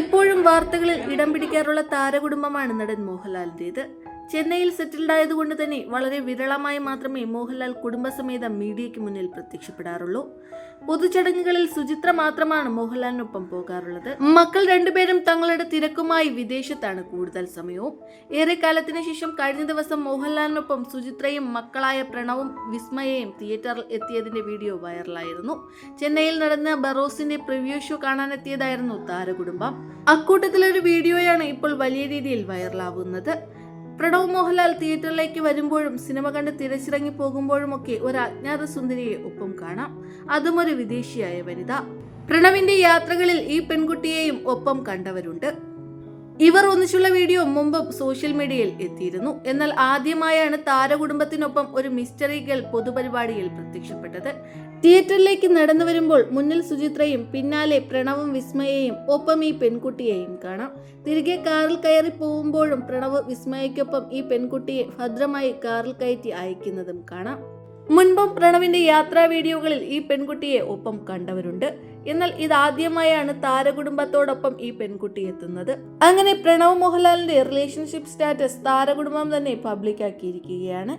എപ്പോഴും വാർത്തകളിൽ ഇടം പിടിക്കാറുള്ള താരകുടുംബമാണ് നടൻ മോഹൻലാലിന്റേത്. ചെന്നൈയിൽ സെറ്റിൽഡ് ആയതുകൊണ്ട് തന്നെ വളരെ വിരളമായി മാത്രമേ മോഹൻലാൽ കുടുംബസമേതം മീഡിയയ്ക്ക് മുന്നിൽ പ്രത്യക്ഷപ്പെടാറുള്ളൂ. പൊതുചടങ്ങുകളിൽ സുചിത്ര മാത്രമാണ് മോഹൻലാലിനൊപ്പം പോകാറുള്ളത്. മക്കൾ രണ്ടുപേരും തങ്ങളുടെ തിരക്കുമായി വിദേശത്താണ് കൂടുതൽ സമയവും. ഏറെക്കാലത്തിന് ശേഷം കഴിഞ്ഞ ദിവസം മോഹൻലാലിനൊപ്പം സുചിത്രയും മക്കളായ പ്രണവും വിസ്മയയും തിയേറ്ററിൽ എത്തിയതിന്റെ വീഡിയോ വൈറലായിരുന്നു. ചെന്നൈയിൽ നടന്ന ബറോസിന്റെ പ്രിവ്യൂ ഷോ കാണാനെത്തിയതായിരുന്നു താരകുടുംബം. അക്കൂട്ടത്തിലൊരു വീഡിയോയാണ് ഇപ്പോൾ വലിയ രീതിയിൽ വൈറലാവുന്നത്. പ്രണവ് മോഹൻലാൽ തിയേറ്ററിലേക്ക് വരുമ്പോഴും സിനിമ കണ്ട് തിരച്ചിറങ്ങി പോകുമ്പോഴുമൊക്കെ ഒരു അജ്ഞാത സുന്ദരിയെ ഒപ്പം കാണാം. അതും ഒരു വിദേശിയായ വനിത. പ്രണവിന്റെ യാത്രകളിൽ ഈ പെൺകുട്ടിയെയും ഒപ്പം കണ്ടവരുണ്ട്. ഇവർ ഒന്നിച്ചുള്ള വീഡിയോ മുമ്പ് സോഷ്യൽ മീഡിയയിൽ എത്തിയിരുന്നു. എന്നാൽ ആദ്യമായാണ് താരകുടുംബത്തിനൊപ്പം ഒരു മിസ്റ്ററി ഗേൾ പൊതുപരിപാടിയിൽ പ്രത്യക്ഷപ്പെട്ടത്. തിയേറ്ററിലേക്ക് നടന്നു വരുമ്പോൾ മുന്നിൽ സുചിത്രയും പിന്നാലെ പ്രണവും വിസ്മയയും ഒപ്പം ഈ പെൺകുട്ടിയെയും കാണാം. തിരികെ കാറിൽ കയറി പോകുമ്പോഴും പ്രണവ് വിസ്മയയ്ക്കൊപ്പം ഈ പെൺകുട്ടിയെ ഭദ്രമായി കാറിൽ കയറ്റി അയക്കുന്നതും കാണാം. മുൻപും പ്രണവിന്റെ യാത്രാ വീഡിയോകളിൽ ഈ പെൺകുട്ടിയെ ഒപ്പം കണ്ടവരുണ്ട്. എന്നാൽ ഇതാദ്യമായാണ് താരകുടുംബത്തോടൊപ്പം ഈ പെൺകുട്ടി എത്തുന്നത്. അങ്ങനെ പ്രണവ് മോഹൻലാലിന്റെ റിലേഷൻഷിപ്പ് സ്റ്റാറ്റസ് താരകുടുംബം തന്നെ പബ്ലിക്കാക്കിയിരിക്കുകയാണ്